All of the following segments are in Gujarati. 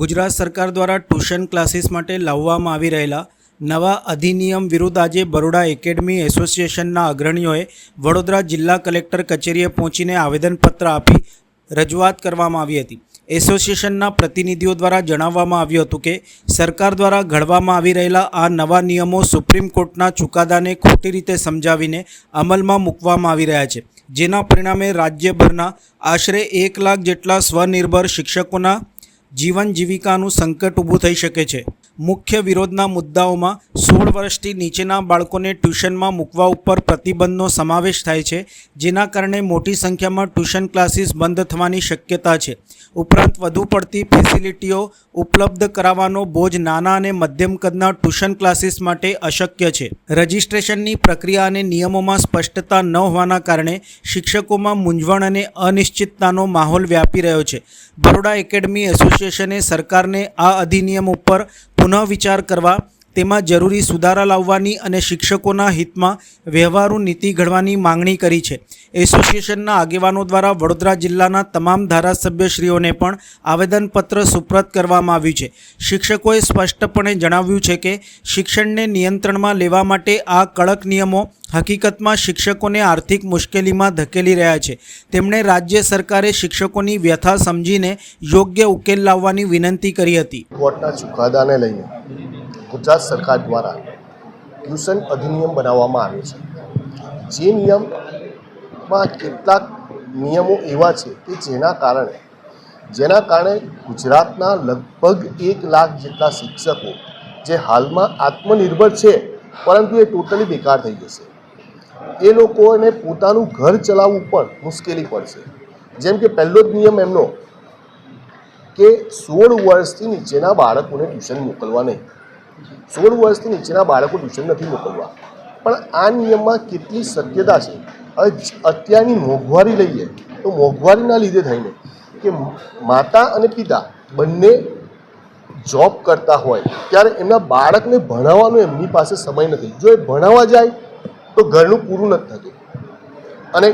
ગુજરાત સરકાર દ્વારા ટ્યુશન ક્લાસીસ માટે લાવવામાં આવી રહેલા નવા અધિનિયમ વિરુદ્ધ આજે બરોડા એકેડમી એસોસિએશનના અગ્રણીઓએ વડોદરા જિલ્લા કલેક્ટર કચેરીએ પહોંચીને આવેદનપત્ર આપી રજૂઆત કરવામાં આવી હતી. એસોસિએશનના પ્રતિનિધિઓ દ્વારા જણાવવામાં આવ્યું હતું કે, સરકાર દ્વારા ઘડવામાં આવી રહેલા આ નવા નિયમો સુપ્રીમ કોર્ટના ચુકાદાને ખોટી રીતે સમજાવીને અમલમાં મૂકવામાં આવી રહ્યા છે. જેના પરિણામે રાજ્યભરના આશરે એક લાખ જેટલા સ્વનિર્ભર શિક્ષકોના જીવન જીવિકાનું સંકટ ઊભું થઈ શકે છે. મુખ્ય વિરોધના મુદ્દાઓમાં સોળ વર્ષથી નીચેના બાળકોને ટ્યુશનમાં મૂકવા ઉપર પ્રતિબંધનો સમાવેશ થાય છે, જેના કારણે મોટી સંખ્યામાં ટ્યુશન ક્લાસીસ બંધ થવાની શક્યતા છે. ઉપરાંત વધુ પડતી ફેસિલિટીઓ ઉપલબ્ધ કરાવવાનો બોજ નાના અને મધ્યમ કદના ટ્યુશન ક્લાસીસ માટે અશક્ય છે. રજિસ્ટ્રેશનની પ્રક્રિયા અને નિયમોમાં સ્પષ્ટતા ન હોવાના કારણે શિક્ષકોમાં મૂંઝવણ અને અનિશ્ચિતતાનો માહોલ વ્યાપી રહ્યો છે. બરોડા એકેડમી એસોસિએશને સરકારને આ અધિનિયમ ઉપર પુનઃ વિચાર કરવા તેમાં જરૂરી સુધારા લાવવાની અને શિક્ષકોના હિતમાં વ્યવહારુ નીતિ ઘડવાની માંગણી કરી છે. એસોસિએશનના આગેવાનો દ્વારા વડોદરા જિલ્લાના તમામ ધારાસભ્યશ્રીઓને પણ આવેદનપત્ર સુપ્રત કરવામાં આવ્યું છે. શિક્ષકોએ સ્પષ્ટપણે જણાવ્યું છે કે, શિક્ષણને નિયંત્રણમાં લેવા માટે આ કડક નિયમો હકીકતમાં શિક્ષકોને આર્થિક મુશ્કેલીમાં ધકેલી રહ્યા છે. તેમણે રાજ્ય સરકારે શિક્ષકોની વ્યથા સમજીને યોગ્ય ઉકેલ લાવવાની વિનંતી કરી હતી. કોર્ટના ચુકાદાને લઈને ગુજરાત સરકાર દ્વારા ટ્યુશન અધિનિયમ બનાવવામાં આવ્યો છે. જે નિયમમાં કેટલાક નિયમો એવા છે કે જેના કારણે જેના કારણે ગુજરાતના લગભગ એક લાખ જેટલા શિક્ષકો જે હાલમાં આત્મનિર્ભર છે, પરંતુ એ ટોટલી બેકાર થઈ જશે. એ લોકોને પોતાનું ઘર ચલાવવું પણ મુશ્કેલી પડશે. જેમ કે પહેલો જ નિયમ એમનો કે સોળ વર્ષથી નીચેના બાળકોને ટ્યુશન મોકલવા નહીં. સોળ વર્ષથી નીચેના બાળકો ટ્યુશન નથી મોકલવા. પણ આ નિયમમાં કેટલી શક્યતા છે? અત્યારની મોંઘવારી લઈએ તો મોંઘવારીના લીધે થઈને કે માતા અને પિતા બંને જોબ કરતા હોય ત્યારે એમના બાળકને ભણાવવાનો એમની પાસે સમય નથી. જો એ ભણાવવા જાય તો ઘરનું પૂરું નથી થતું. અને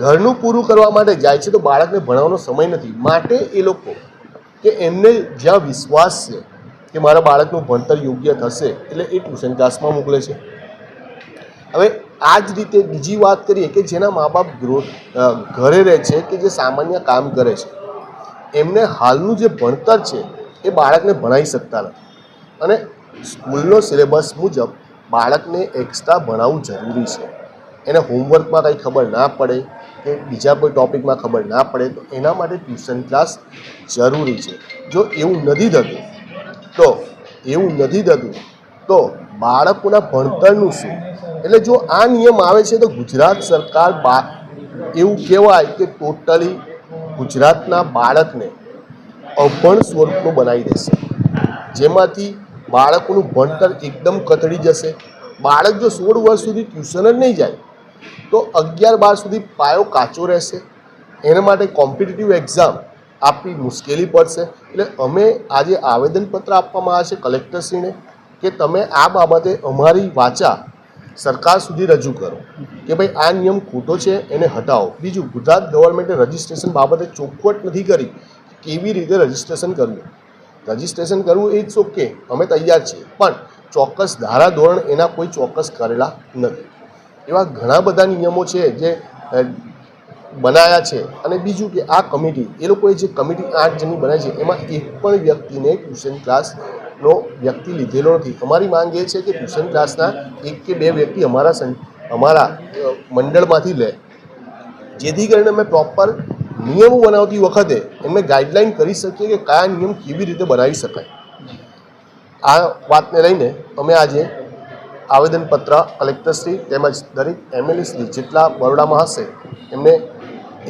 ઘરનું પૂરું કરવા માટે જાય છે તો બાળકને ભણાવવાનો સમય નથી. માટે એ લોકો કે એમને જ્યાં વિશ્વાસ છે કે મારા બાળકનું ભણતર યોગ્ય થશે એટલે એ ટ્યુશન ક્લાસમાં મોકલે છે. હવે આ જ રીતે બીજી વાત કરીએ કે જેના મા બાપ ઘરે રહે છે કે જે સામાન્ય કામ કરે છે, એમને હાલનું જે ભણતર છે એ બાળકને ભણાવી શકતા નથી. અને સ્કૂલનો સિલેબસ મુજબ બાળકને એક્સ્ટ્રા ભણાવવું જરૂરી છે. એને હોમવર્કમાં કંઈ ખબર ના પડે કે બીજા કોઈ ટોપિકમાં ખબર ના પડે તો એના માટે ટ્યુશન ક્લાસ જરૂરી છે. જો એવું નથી થતું તો એવું નથી થતું. તો બાળકોના ભણતરનું શું? એટલે જો આ નિયમ આવે છે તો ગુજરાત સરકાર બા, એવું કહેવાય કે ટોટલી ગુજરાતના બાળકને અભણ સ્વરૂપનું બનાવી દેશે. જેમાંથી બાળકોનું ભણતર એકદમ કથળી જશે. બાળક જો સોળ વર્ષ સુધી ટ્યુશન જ નહીં જાય, તો અગિયાર બાર સુધી પાયો કાચો રહેશે. એના માટે કોમ્પિટિટિવ એક્ઝામ આપવી મુશ્કેલી પડશે. એટલે અમે આજે આવેદનપત્ર આપવામાં આવે છે કલેક્ટરશ્રીને કે તમે આ બાબતે અમારી વાચા સરકાર સુધી રજૂ કરો. કે ભાઈ આ નિયમ ખોટો છે, એને હટાવો. બીજું, ગુજરાત ગવર્મેન્ટે રજિસ્ટ્રેશન બાબતે ચોખવટ નથી કરી કેવી રીતે રજિસ્ટ્રેશન કરવું. રજિસ્ટ્રેશન કરવું એ જ ઓકે, અમે તૈયાર છીએ. પણ ચોક્કસ ધારા ધોરણ એના કોઈ ચોક્કસ કરેલા નથી. એવા ઘણા બધા નિયમો છે જે બનાવ્યા છે. અને બીજું કે આ કમિટી, એ લોકોએ જે કમિટી આઠ જણની બનાવી છે, એમાં એક પણ વ્યક્તિને ટ્યુશન ક્લાસનો વ્યક્તિ લીધેલો નથી. અમારી માંગ એ છે કે ટ્યુશન ક્લાસના એક કે બે વ્યક્તિ અમારા અમારા મંડળમાંથી લે. જેથી કરીને અમે પ્રોપર નિયમો બનાવતી વખતે એમને ગાઈડલાઈન કરી શકીએ કે કયા નિયમ કેવી રીતે બનાવી શકાય. આ વાતને લઈને અમે આજે આવેદનપત્ર કલેક્ટરશ્રી તેમજ દરેક એમએલએ જેટલા બરોડામાં હશે, એમને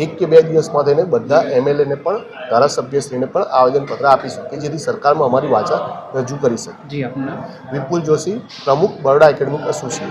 એક કે બે દિવસમાં થઈને બધા એમએલએને પણ ધારાસભ્યશ્રીને પણ આવેદનપત્ર આપીશું કે જેથી સરકારમાં અમારી વાચા રજૂ કરી શકે. વિપુલ જોશી પ્રમુખ બરોડા એકેડમિક એસોસિએશન.